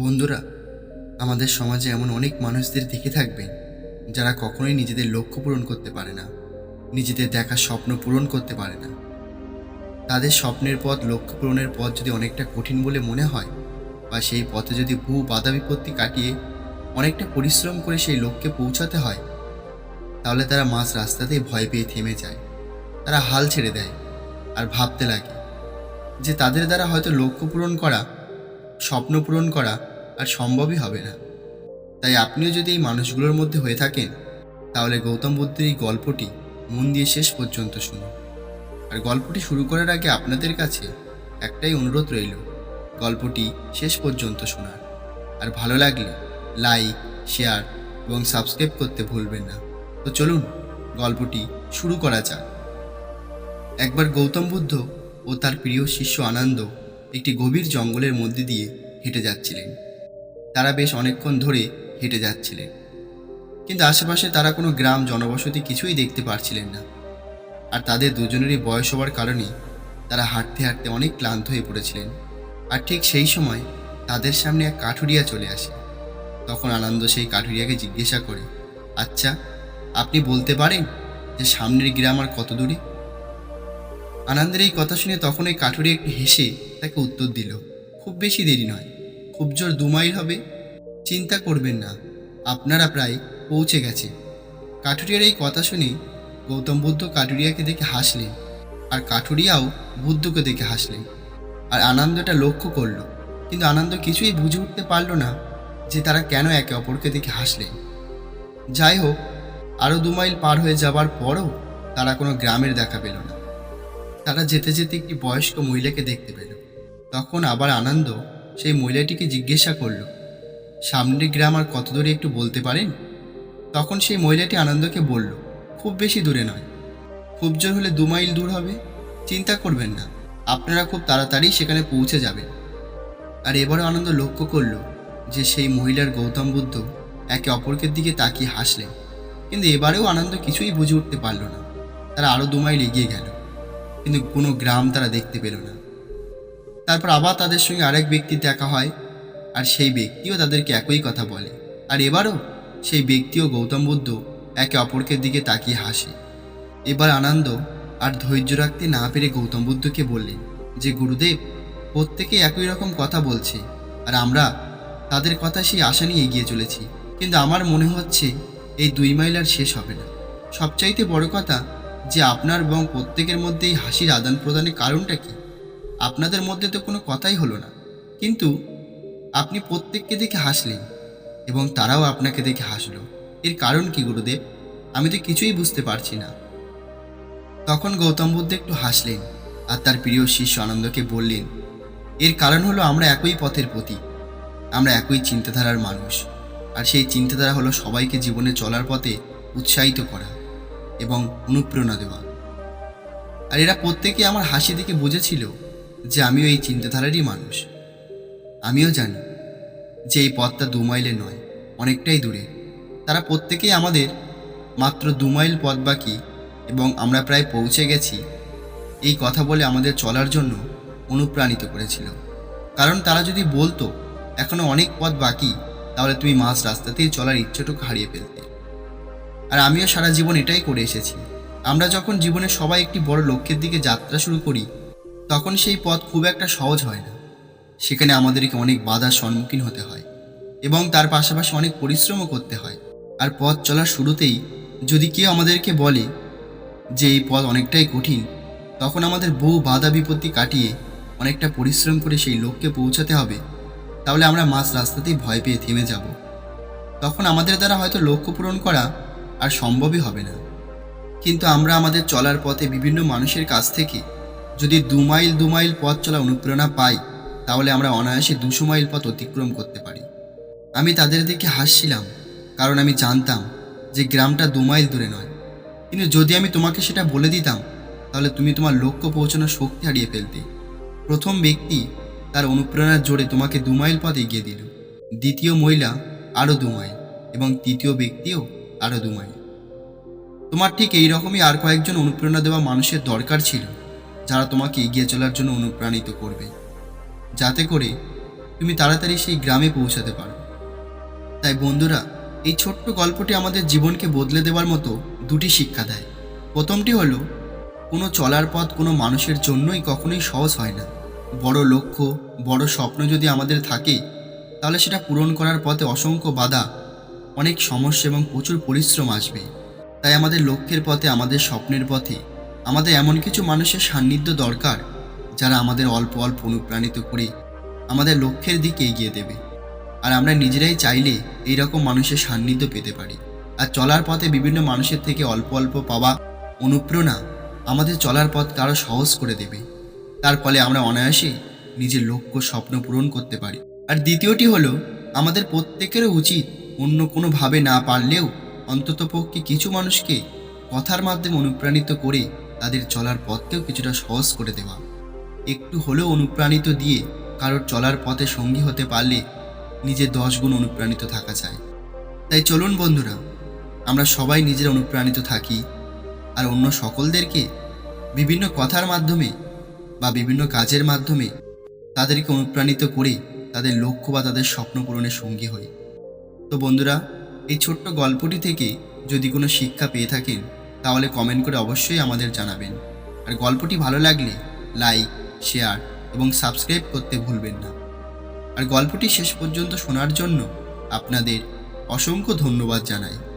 বন্ধুরা, আমাদের সমাজে এমন অনেক মানুষদের দেখে থাকবেন যারা কখনোই নিজেদের লক্ষ্য পূরণ করতে পারে না, নিজেদের দেখা স্বপ্ন পূরণ করতে পারে না। তাদের স্বপ্নের পথ, লক্ষ্য পূরণের পথ যদি অনেকটা কঠিন বলে মনে হয়, বা সেই পথে যদি বহু বাধা বিপত্তি কাটিয়ে অনেকটা পরিশ্রম করে সেই লক্ষ্যে পৌঁছাতে হয়, তাহলে তারা মাঝ রাস্তাতেই ভয় পেয়ে থেমে যায়। তারা হাল ছেড়ে দেয় আর ভাবতে লাগে যে তাদের দ্বারা হয়তো লক্ষ্য পূরণ করা স্বপ্ন পূরণ করা আর সম্ভবই হবে না। তাই আপনিও যদি এই মানুষগুলোর মধ্যে হয়ে থাকেন, তাহলে গৌতম বুদ্ধের এই গল্পটি মন দিয়ে শেষ পর্যন্ত শুনুন। আর গল্পটি শুরু করার আগে আপনাদের কাছে একটাই অনুরোধ রইল, গল্পটি শেষ পর্যন্ত শোনার। আর ভালো লাগলে লাইক, শেয়ার এবং সাবস্ক্রাইব করতে ভুলবেন না। তো চলুন গল্পটি শুরু করা যাক। একবার গৌতম বুদ্ধ ও তার প্রিয় শিষ্য আনন্দ একটি গভীর জঙ্গলের মধ্যে দিয়ে হেঁটে যাচ্ছিলেন। তারা বেশ অনেকক্ষণ ধরে হেঁটে যাচ্ছিলেন। কিন্তু আশেপাশে তারা কোনো গ্রাম জনবসতি কিছুই দেখতে পারছিলেন না। আর তাদের দুজনেরই বয়স হওয়ার কারণে তারা হাঁটতে হাঁটতে অনেক ক্লান্ত হয়ে পড়েছিলেন। আর ঠিক সেই সময় তাদের সামনে এক কাঠুরিয়া চলে আসে। তখন আনন্দ সেই কাঠুরিয়াকে জিজ্ঞাসা করে আচ্ছা আপনি বলতে পারেন যে সামনের গ্রাম আর কত দূরে? আনন্দের এই কথা শুনে তখন ওই কাঠুরি একটু হেসে তাকে উত্তর দিল, খুব বেশি দেরি নয়, খুব জোর দু মাইল হবে, চিন্তা করবেন না, আপনারা প্রায় পৌঁছে গেছে। কাঠুরিয়ার এই কথা শুনে গৌতম বুদ্ধ কাঠুরিয়াকে দেখে হাসলেন আর কাঠুরিয়াও বুদ্ধকে দেখে হাসলেন আর আনন্দটা লক্ষ্য করল। কিন্তু আনন্দ কিছুই বুঝে উঠতে পারল না যে তারা কেন একে অপরকে দেখে হাসলেন। যাই হোক, আরও দু মাইল পার হয়ে যাবার পরও তারা কোনো গ্রামের দেখা পেল না। তারা যেতে যেতে একটি বয়স্ক মহিলাকে দেখতে পেল। তখন আবার আনন্দ সেই মহিলাটিকে জিজ্ঞাসা করল, সামনের গ্রাম আর কত দূরে একটু বলতে পারেন? তখন সেই মহিলাটি আনন্দকে বলল, খুব বেশি দূরে নয়। খুব জোর হলে দু মাইল দূর হবে। চিন্তা করবেন না, আপনারা খুব তাড়াতাড়ি সেখানে পৌঁছে যাবেন। আর এবারও আনন্দ লক্ষ্য করল যে সেই মহিলার গৌতম বুদ্ধ একে অপরকের দিকে তাকিয়ে হাসলেন। কিন্তু এবারেও আনন্দ কিছুই বুঝে উঠতে পারল না। তারা আরও দু মাইল এগিয়ে গেল। কিন্তু কোনো গ্রাম তারা দেখতে পেল না। তারপর আবার তাদের সঙ্গে আরেক ব্যক্তির দেখা হয় আর সেই ব্যক্তিও তাদেরকে একই কথা বলে। আর এবারও সেই ব্যক্তিও গৌতম বুদ্ধ একে অপরকের দিকে তাকিয়ে হাসে। এবার আনন্দ আর ধৈর্য রাখতে না পেরে গৌতম বুদ্ধকে বললেন যে, গুরুদেব, প্রত্যেকে একই রকম কথা বলছে আর আমরা তাদের কথা সেই আশা নিয়ে এগিয়ে চলেছি। কিন্তু আমার মনে হচ্ছে এই দুই মাইল আর শেষ হবে না। সবচাইতে বড় কথা যে আপনার এবং প্রত্যেকের মধ্যে এই হাসির আদান প্রদানের কারণটা কি? আপনাদের মধ্যে তো কোনো কথাই হলো না। কিন্তু আপনি প্রত্যেককে দেখে হাসলেন এবং তারাও আপনাকে দেখে হাসলো। এর কারণ কি গুরুদেব? আমি তো কিছুই বুঝতে পারছি না। তখন গৌতম বুদ্ধ একটু হাসলেন আর তার প্রিয় শিষ্য আনন্দকে বললেন, এর কারণ হলো আমরা একই পথের প্রতি আমরা একই চিন্তাধারার মানুষ। আর সেই চিন্তাধারা হলো সবাইকে জীবনে চলার পথে উৎসাহিত করা। এবং অনুপ্রেরণা দেওয়া। আর এরা প্রত্যেকে আমার হাসি দেখে বুঝেছিল যে আমিও এই চিন্তাধারারই মানুষ। আমিও জানি যে এই পথটা দু মাইলে নয়, অনেকটাই দূরে। তারা প্রত্যেকেই আমাদের মাত্র দু মাইল পথ বাকি এবং আমরা প্রায় পৌঁছে গেছি এই কথা বলে আমাদের চলার জন্য অনুপ্রাণিত করেছিল। কারণ তারা যদি বলতো এখনও অনেক পথ বাকি, তাহলে তুমি মাঝ রাস্তাতেই চলার ইচ্ছেটুকু হারিয়ে ফেলতে। আর আমিও সারা জীবন এটাই করে এসেছি। আমরা যখন জীবনে সবাই একটি বড় লক্ষ্যের দিকে যাত্রা শুরু করি, তখন সেই পথ খুব একটা সহজ হয় না। সেখানে আমাদেরকে অনেক বাধার সম্মুখীন হতে হয় এবং তার পাশাপাশি অনেক পরিশ্রমও করতে হয়। আর পথ চলার শুরুতেই যদি কেউ আমাদেরকে বলে যে এই পথ অনেকটাই কঠিন, তখন আমাদের বহু বাধা বিপত্তি কাটিয়ে অনেকটা পরিশ্রম করে সেই লক্ষ্যে পৌঁছাতে হবে। তাহলে আমরা মাঝ রাস্তাতেই ভয় পেয়ে থেমে যাব। তখন আমাদের দ্বারা হয়তো লক্ষ্য পূরণ করা আর সম্ভবই হবে না। কিন্তু আমরা আমাদের চলার পথে বিভিন্ন মানুষের কাছ থেকে যদি দু মাইল দু মাইল পথ চলা অনুপ্রেরণা পাই, তাহলে আমরা অনায়াসে দুশো মাইল পথ অতিক্রম করতে পারি। আমি তাদের দিকে হাসছিলাম, কারণ আমি জানতাম যে গ্রামটা দু মাইল দূরে নয়। কিন্তু যদি আমি তোমাকে সেটা বলে দিতাম, তাহলে তুমি তোমার লক্ষ্য পৌঁছানোর শক্তি হারিয়ে ফেলতে। প্রথম ব্যক্তি তার অনুপ্রেরণার জোরে তোমাকে দু মাইল পথ এগিয়ে দিল। দ্বিতীয় মহিলা আরও দু মাইল এবং তৃতীয় ব্যক্তিও আরও দু মাইল। তোমার ঠিক এই রকমই আর কয়েকজন অনুপ্রেরণা দেওয়া মানুষের দরকার ছিল, যারা তোমাকে এগিয়ে চলার জন্য অনুপ্রাণিত করবে। যাতে করে তুমি তাড়াতাড়ি সেই গ্রামে পৌঁছাতে পারো। তাই বন্ধুরা, এই ছোট্ট গল্পটি আমাদের জীবনকে বদলে দেওয়ার মতো দুটি শিক্ষা দেয়। প্রথমটি হলো, কোনো চলার পথ কোনো মানুষের জন্যই কখনোই সহজ হয় না। বড় লক্ষ্য, বড় স্বপ্ন যদি আমাদের থাকে, তাহলে সেটা পূরণ করার পথে অসংখ্য বাধা অনেক সমস্যা এবং প্রচুর পরিশ্রম আসবে। তাই আমাদের লক্ষ্যের পথে, আমাদের স্বপ্নের পথে, আমাদের এমন কিছু মানুষের সান্নিধ্য দরকার, যারা আমাদের অল্প অল্প অনুপ্রাণিত করে আমাদের লক্ষ্যের দিকে এগিয়ে দেবে। আর আমরা নিজেরাই চাইলে এই রকম মানুষের সান্নিধ্য পেতে পারি। আর চলার পথে বিভিন্ন মানুষের থেকে অল্প অল্প পাওয়া অনুপ্রেরণা আমাদের চলার পথ আরও সহজ করে দেবে। তার ফলে আমরা অনায়াসে নিজের লক্ষ্য, স্বপ্ন পূরণ করতে পারি। আর দ্বিতীয়টি হলো, আমাদের প্রত্যেকেরও উচিত অন্য কোনোভাবে না পারলেও অন্ততপক্ষে কিছু মানুষকে কথার মাধ্যমে অনুপ্রাণিত করে তাদের চলার পথকেও কিছুটা সহজ করে দেওয়া। একটু হলেও অনুপ্রাণিত দিয়ে কারোর চলার পথে সঙ্গী হতে পারলে নিজের দশ গুণ অনুপ্রাণিত থাকা যায় তাই চলুন বন্ধুরা, আমরা সবাই নিজের অনুপ্রাণিত থাকি আর অন্য সকলদেরকে বিভিন্ন কথার মাধ্যমে বা বিভিন্ন কাজের মাধ্যমে তাদেরকে অনুপ্রাণিত করে তাদের লক্ষ্য বা তাদের স্বপ্ন পূরণের সঙ্গী হই। তো বন্ধুরা, এই ছোট্ট গল্পটি থেকে যদি কোনো শিক্ষা পেয়ে থাকেন, তাহলে কমেন্ট করে অবশ্যই আমাদের জানাবেন। আর গল্পটি ভালো লাগলে লাইক শেয়ার এবং সাবস্ক্রাইব করতে ভুলবেন না। আর গল্পটি শেষ পর্যন্ত শোনার জন্য আপনাদের অসংখ্য ধন্যবাদ জানাই।